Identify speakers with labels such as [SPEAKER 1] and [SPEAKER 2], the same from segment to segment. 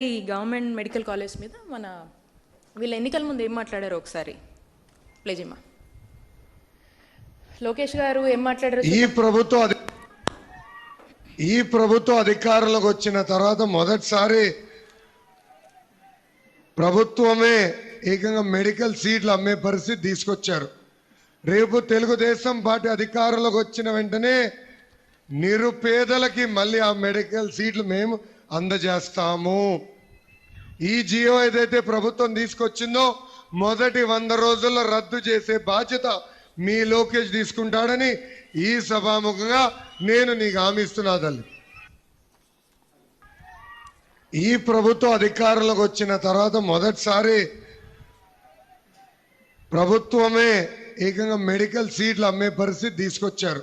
[SPEAKER 1] ఈ government medical college మీద మన వీళ్ళ ఎన్నికల ముందు ఏం మాట్లాడారు ఒకసారి? ప్లేజిమా లోకేష్ గారు ఏం మాట్లాడారు?
[SPEAKER 2] ఈ ప్రభుత్వం ఈ ప్రభుత్వం అధికారంలోకి వచ్చిన తర్వాత మొదటిసారి ప్రభుత్వమే ఏకంగా మెడికల్ సీట్లు అమ్మే పరిస్థితి తీసుకొచ్చారు. రేపు తెలుగుదేశం పార్టీ అధికారంలోకి వచ్చిన వెంటనే నిరుపేదలకి మళ్ళీ ఆ మెడికల్ సీట్లు మేము అందజేస్తాము. ఈ జియో ఏదైతే ప్రభుత్వం తీసుకొచ్చిందో మొదటి వంద రోజుల్లో రద్దు చేసే బాధ్యత మీ లోకేష్ తీసుకుంటాడని ఈ సభాముఖంగా నేను నీకు హామీస్తున్నా తల్లి. ఈ ప్రభుత్వం అధికారంలోకి వచ్చిన తర్వాత మొదటిసారి ప్రభుత్వమే ఏకంగా మెడికల్ సీట్లు అమ్మే పరిస్థితి తీసుకొచ్చారు.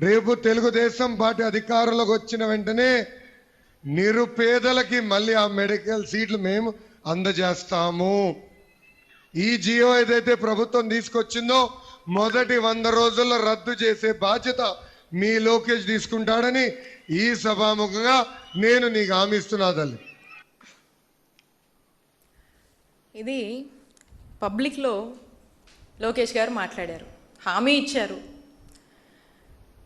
[SPEAKER 2] రేపు తెలుగుదేశం పార్టీ అధికారంలోకి వచ్చిన వెంటనే నిరుపేదలకి మళ్ళీ ఆ మెడికల్ సీట్లు మేము అందజేస్తాము. ఈ జియో ఏదైతే ప్రభుత్వం తీసుకొచ్చిందో మొదటి వంద రోజుల్లో రద్దు చేసే బాధ్యత మీ లోకేష్ తీసుకుంటాడని ఈ సభాముఖంగా నేను నీకు హామీ తల్లి.
[SPEAKER 1] ఇది పబ్లిక్లో లోకేష్ గారు మాట్లాడారు. హామీ ఇచ్చారు.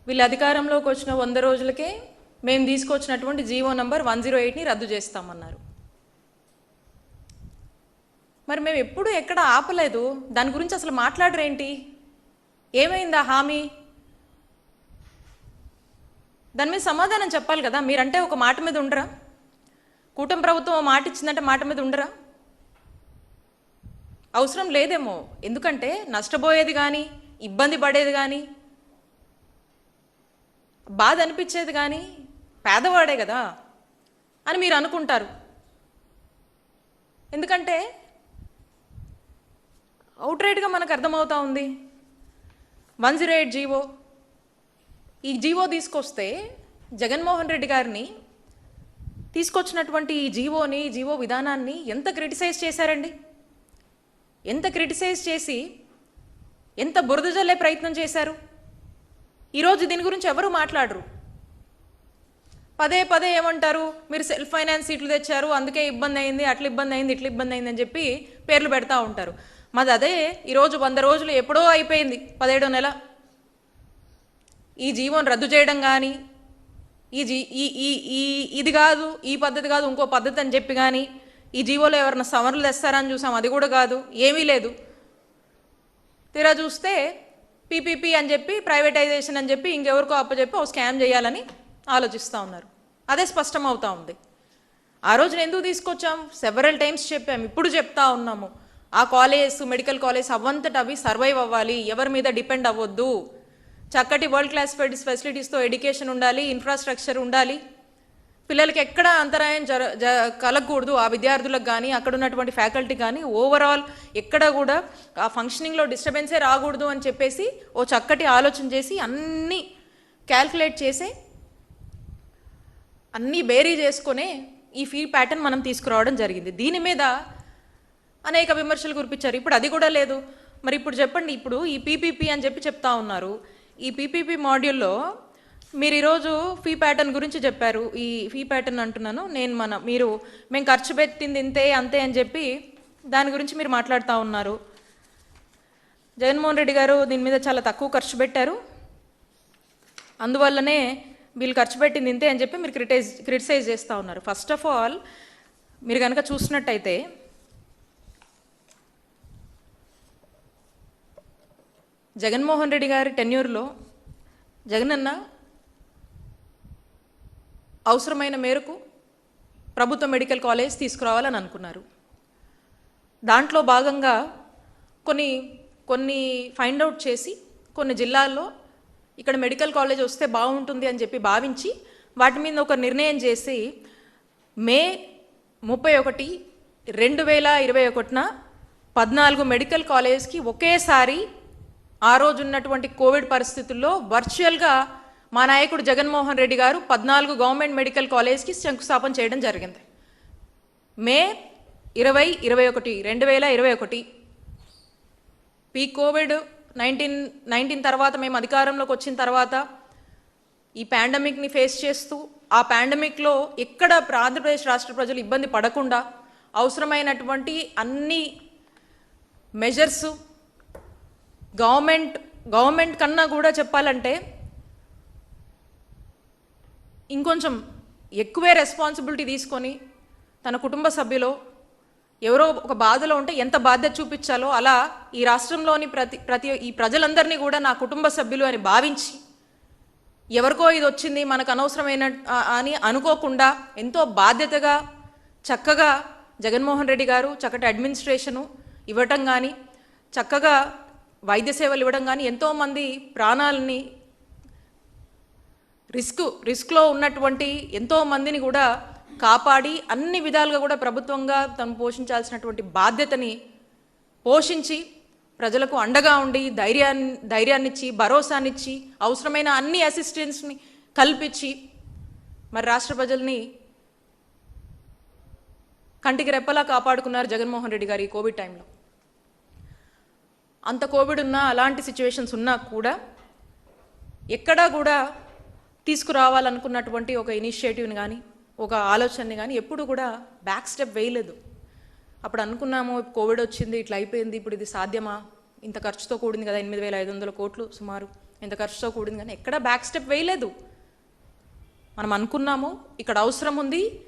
[SPEAKER 1] వీళ్ళు అధికారంలోకి వచ్చిన వంద రోజులకే మేము తీసుకొచ్చినటువంటి జీవో నంబర్ వన్ జీరో ఎయిట్ని రద్దు చేస్తామన్నారు. మరి మేము ఎప్పుడు ఎక్కడ ఆపలేదు. దాని గురించి అసలు మాట్లాడరేంటి? ఏమైందా హామీ? దాని మీద సమాధానం చెప్పాలి కదా. మీరంటే ఒక మాట మీద ఉండరా? కూటమి ప్రభుత్వం మాట ఇచ్చిందంటే మాట మీద ఉండరా? అవసరం లేదేమో. ఎందుకంటే నష్టపోయేది కానీ ఇబ్బంది పడేది కానీ బాధ అనిపించేది కానీ పేదవాడే కదా అని మీరు అనుకుంటారు. ఎందుకంటే అవుట్రైట్గా మనకు అర్థమవుతా ఉంది. One zero eight GO. ఈ జీవో తీసుకొస్తే జగన్మోహన్ రెడ్డి గారిని తీసుకొచ్చినటువంటి ఈ జీవోని జీవో విధానాన్ని ఎంత క్రిటిసైజ్ చేశారండి? ఎంత క్రిటిసైజ్ చేసి ఎంత బురద జల్లే ప్రయత్నం చేశారు? ఈరోజు దీని గురించి ఎవరు మాట్లాడరు? పదే పదే ఏమంటారు? మీరు సెల్ఫ్ ఫైనాన్స్ సీట్లు తెచ్చారు అందుకే ఇబ్బంది అయింది అట్లా ఇబ్బంది అయింది ఇట్లా ఇబ్బంది అయింది అని చెప్పి పేర్లు పెడతా ఉంటారు. మాది అదే ఈరోజు వంద రోజులు ఎప్పుడో అయిపోయింది పదిహేడో నెల. ఈ జీవోని రద్దు చేయడం కానీ ఈ జీ ఈ ఈ ఈ ఇది కాదు ఈ పద్ధతి కాదు ఇంకో పద్ధతి అని చెప్పి కానీ ఈ జీవోలో ఎవరైనా సవరణలు తెస్తారని చూసాం అది కూడా కాదు ఏమీ లేదు. తీరా చూస్తే పీపీపీ అని చెప్పి ప్రైవేటైజేషన్ అని చెప్పి ఇంకెవరికో అప్పచెప్పి ఓ స్కామ్ చేయాలని ఆలోచిస్తూ ఉన్నారు. అదే స్పష్టం అవుతా ఉంది. ఆ రోజున ఎందుకు తీసుకొచ్చాం? సెవరల్ టైమ్స్ చెప్పాం. ఇప్పుడు చెప్తా ఉన్నాము. ఆ కాలేజ్ మెడికల్ కాలేజ్ అవ్వంతట అవి సర్వైవ్ అవ్వాలి. ఎవరి మీద డిపెండ్ అవ్వద్దు. చక్కటి వరల్డ్ క్లాస్ ఫెసిలిటీస్తో ఎడ్యుకేషన్ ఉండాలి ఇన్ఫ్రాస్ట్రక్చర్ ఉండాలి. పిల్లలకి ఎక్కడ అంతరాయం జర జ కలగకూడదు. ఆ విద్యార్థులకు కానీ అక్కడ ఉన్నటువంటి ఫ్యాకల్టీ కానీ ఓవరాల్ ఎక్కడ కూడా ఆ ఫంక్షనింగ్లో డిస్టర్బెన్సే రాకూడదు అని చెప్పేసి ఓ చక్కటి ఆలోచన చేసి అన్నీ క్యాల్కులేట్ చేసే అన్నీ బేరీ చేసుకొని ఈ ఫీ ప్యాటర్న్ మనం తీసుకురావడం జరిగింది. దీని మీద అనేక విమర్శలు కురిపించారు. ఇప్పుడు అది కూడా లేదు. మరి ఇప్పుడు చెప్పండి ఇప్పుడు ఈ పీపీపీ అని చెప్పి చెప్తా ఉన్నారు. ఈ పీపీపీ మాడ్యూల్లో మీరు ఈరోజు ఫీ ప్యాటర్న్ గురించి చెప్పారు. ఈ ఫీ ప్యాటర్న్ అంటున్నాను. నేను మన మీరు మేము ఖర్చు పెట్టింది ఇంతే అంతే అని చెప్పి దాని గురించి మీరు మాట్లాడుతూ ఉన్నారు. జగన్మోహన్ రెడ్డి గారు దీని మీద చాలా తక్కువ ఖర్చు పెట్టారు. అందువల్లనే వీళ్ళు ఖర్చు పెట్టింది ఇంతే అని చెప్పి మీరు క్రిటైజ్ క్రిటిసైజ్ చేస్తూ ఉన్నారు. ఫస్ట్ ఆఫ్ ఆల్ మీరు కనుక చూసినట్టయితే జగన్మోహన్ రెడ్డి గారి టెన్యూర్లో జగనన్న అవసరమైన మేరకు ప్రభుత్వ మెడికల్ కాలేజ్ తీసుకురావాలని అనుకున్నారు. దాంట్లో భాగంగా కొన్ని కొన్ని ఫైండ్ అవుట్ చేసి కొన్ని జిల్లాల్లో ఇక్కడ మెడికల్ కాలేజ్ వస్తే బాగుంటుంది అని చెప్పి భావించి వాటి మీద ఒక నిర్ణయం చేసి మే ముప్పై ఒకటి రెండు వేల ఇరవై ఒకటిన పద్నాలుగు మెడికల్ కాలేజ్కి ఒకేసారి ఆ రోజు ఉన్నటువంటి కోవిడ్ పరిస్థితుల్లో వర్చువల్గా మా నాయకుడు జగన్మోహన్ రెడ్డి గారు పద్నాలుగు గవర్నమెంట్ మెడికల్ కాలేజ్కి శంకుస్థాపన చేయడం జరిగింది. మే ఇరవై ఇరవై ఒకటి రెండు వేల ఇరవై ఒకటి పీ కోవిడ్ నైన్టీన్ నైన్టీన్ తర్వాత మేము అధికారంలోకి వచ్చిన తర్వాత ఈ పాండమిక్ని ఫేస్ చేస్తూ ఆ పాండమిక్లో ఎక్కడ ఆంధ్రప్రదేశ్ రాష్ట్ర ప్రజలు ఇబ్బంది పడకుండా అవసరమైనటువంటి అన్ని మెజర్స్ గవర్నమెంట్ గవర్నమెంట్ కన్నా కూడా చెప్పాలంటే ఇంకొంచెం ఎక్కువే రెస్పాన్సిబిలిటీ తీసుకొని తన కుటుంబ సభ్యులో ఎవరో ఒక బాధలో ఉంటే ఎంత బాధ్యత చూపించాలో అలా ఈ రాష్ట్రంలోని ప్రతి ప్రతి ఈ ప్రజలందరినీ కూడా నా కుటుంబ సభ్యులు అని భావించి ఎవరికో ఇది వచ్చింది మనకు అనవసరమైన అని అనుకోకుండా ఎంతో బాధ్యతగా చక్కగా జగన్మోహన్ రెడ్డి గారు చక్కటి అడ్మినిస్ట్రేషను ఇవ్వటం కానీ చక్కగా వైద్య సేవలు ఇవ్వడం కానీ ఎంతోమంది ప్రాణాలని రిస్క్ రిస్క్లో ఉన్నటువంటి ఎంతోమందిని కూడా కాపాడి అన్ని విధాలుగా కూడా ప్రభుత్వంగా తను పోషించాల్సినటువంటి బాధ్యతని పోషించి ప్రజలకు అండగా ఉండి ధైర్యాన్ని ధైర్యాన్నిచ్చి భరోసానిచ్చి అవసరమైన అన్ని అసిస్టెన్స్ని కల్పించి మరి రాష్ట్ర ప్రజల్ని కంటికి రెప్పలా కాపాడుకున్నారు జగన్మోహన్ రెడ్డి గారు ఈ కోవిడ్ టైంలో. అంత కోవిడ్ ఉన్నా అలాంటి సిచ్యువేషన్స్ ఉన్నా కూడా ఎక్కడా కూడా తీసుకురావాలనుకున్నటువంటి ఒక ఇనిషియేటివ్ని కానీ ఒక ఆలోచనని కానీ ఎప్పుడు కూడా బ్యాక్ స్టెప్ వేయలేదు. అప్పుడు అనుకున్నాము కోవిడ్ వచ్చింది ఇట్లా అయిపోయింది ఇప్పుడు ఇది సాధ్యమా? ఇంత ఖర్చుతో కూడింది కదా ఎనిమిది వేల ఐదు వందల కోట్లు సుమారు. ఇంత ఖర్చుతో కూడింది కానీ ఎక్కడా బ్యాక్ స్టెప్ వేయలేదు. మనం అనుకున్నాము ఇక్కడ అవసరం ఉంది.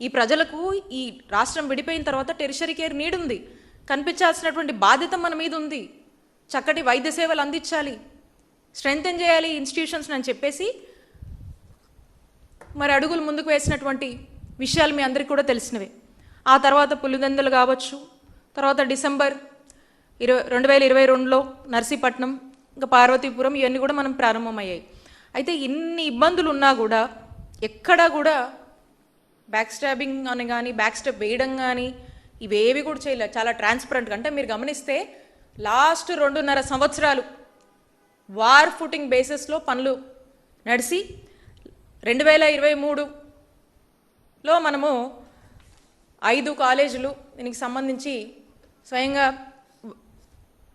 [SPEAKER 1] ఈ ప్రజలకు ఈ రాష్ట్రం విడిపోయిన తర్వాత టెరిషరీ కేర్ నీడ్ ఉంది. కనిపించాల్సినటువంటి బాధ్యత మన మీద ఉంది. చక్కటి వైద్య సేవలు అందించాలి. స్ట్రెంగ్తెన్ చేయాలి ఇన్స్టిట్యూషన్స్ అని చెప్పేసి మరి అడుగులు ముందుకు వేసినటువంటి విషయాలు మీ అందరికీ కూడా తెలిసినవే. ఆ తర్వాత పులిదందలు కావచ్చు తర్వాత డిసెంబర్ ఇరవై రెండు వేల ఇరవై రెండులో నర్సీపట్నం ఇంకా పార్వతీపురం ఇవన్నీ కూడా మనం ప్రారంభమయ్యాయి. అయితే ఇన్ని ఇబ్బందులు ఉన్నా కూడా ఎక్కడా కూడా బ్యాక్ స్టాబింగ్ అని కానీ బ్యాక్ స్టెప్ వేయడం కానీ ఇవేవి కూడా చేయలేదు చాలా ట్రాన్స్పరెంట్గా అంటే మీరు గమనిస్తే లాస్ట్ రెండున్నర సంవత్సరాలు వార్ ఫుటింగ్ బేసిస్లో పనులు నడిచి రెండు వేల ఇరవై మూడులో మనము ఐదు కాలేజీలు దీనికి సంబంధించి స్వయంగా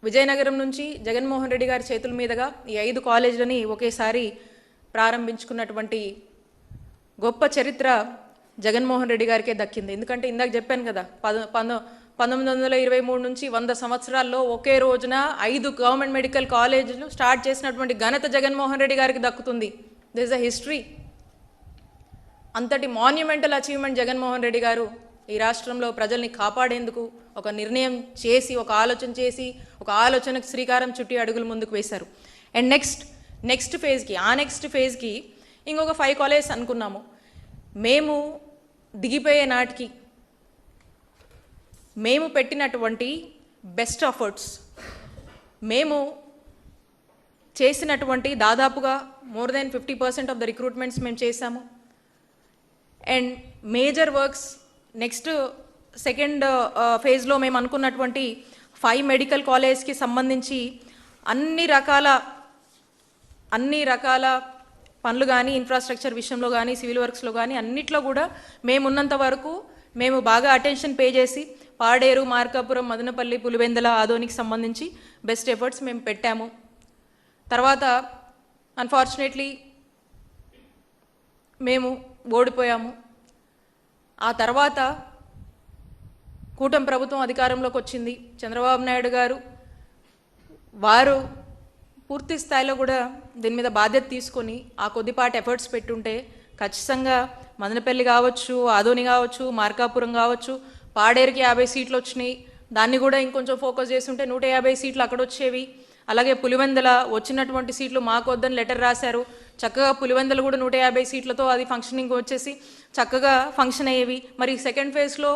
[SPEAKER 1] విజయనగరం నుంచి జగన్మోహన్ రెడ్డి గారి చేతుల మీదుగా ఈ ఐదు కాలేజీలని ఒకేసారి ప్రారంభించుకున్నటువంటి గొప్ప చరిత్ర జగన్మోహన్ రెడ్డి గారికే దక్కింది. ఎందుకంటే ఇందాక చెప్పాను కదా పద పంద పంతొమ్మిది వందల ఇరవై మూడు నుంచి వంద సంవత్సరాల్లో ఒకే రోజున ఐదు గవర్నమెంట్ మెడికల్ కాలేజీలు స్టార్ట్ చేసినటువంటి ఘనత జగన్మోహన్ రెడ్డి గారికి దక్కుతుంది. This uh history. అంతటి మాన్యుమెంటల్ అచీవ్మెంట్ జగన్మోహన్ రెడ్డి గారు ఈ రాష్ట్రంలో ప్రజల్ని కాపాడేందుకు ఒక నిర్ణయం చేసి ఒక ఆలోచన చేసి ఒక ఆలోచనకు శ్రీకారం చుట్టి అడుగులు ముందుకు వేశారు. అండ్ నెక్స్ట్ నెక్స్ట్ ఫేజ్కి ఆ నెక్స్ట్ ఫేజ్కి ఇంకొక ఫైవ్ కాలేజెస్ అనుకున్నాము. మేము దిగిపోయే నాటికి మేము పెట్టినటువంటి బెస్ట్ ఎఫర్ట్స్ మేము చేసినటువంటి దాదాపుగా more than fifty percent of the recruitments మేము చేశాము. And major works next second ఫేజ్లో మేము అనుకున్నటువంటి ఫైవ్ మెడికల్ కాలేజ్కి సంబంధించి అన్ని రకాల అన్ని రకాల పనులు కానీ ఇన్ఫ్రాస్ట్రక్చర్ విషయంలో కానీ సివిల్ వర్క్స్లో కానీ అన్నిట్లో కూడా మేమున్నంత వరకు మేము బాగా అటెన్షన్ పే చేసి పాడేరు మార్కాపురం మదనపల్లి పులివెందల ఆదోనికి సంబంధించి బెస్ట్ ఎఫర్ట్స్ మేము పెట్టాము. తర్వాత అన్ఫార్చునేట్లీ మేము ఓడిపోయాము. ఆ తర్వాత కూటమి ప్రభుత్వం అధికారంలోకి వచ్చింది. చంద్రబాబు నాయుడు గారు వారు పూర్తి స్థాయిలో కూడా దీని మీద బాధ్యత తీసుకొని ఆ కొద్దిపాటి ఎఫర్ట్స్ పెట్టుంటే ఖచ్చితంగా మదనపల్లి కావచ్చు ఆదోని కావచ్చు మార్కాపురం కావచ్చు పాడేరుకి యాభై సీట్లు వచ్చినాయి. దాన్ని కూడా ఇంకొంచెం ఫోకస్ చేస్తుంటే నూట యాభై సీట్లు అక్కడ వచ్చేవి. అలాగే పులివెందల వచ్చినటువంటి సీట్లు మాకు వద్దని లెటర్ రాశారు. చక్కగా పులివెందలు కూడా నూట యాభై సీట్లతో అది ఫంక్షనింగ్ వచ్చేసి చక్కగా ఫంక్షన్ అయ్యేవి. మరి సెకండ్ ఫేజ్లో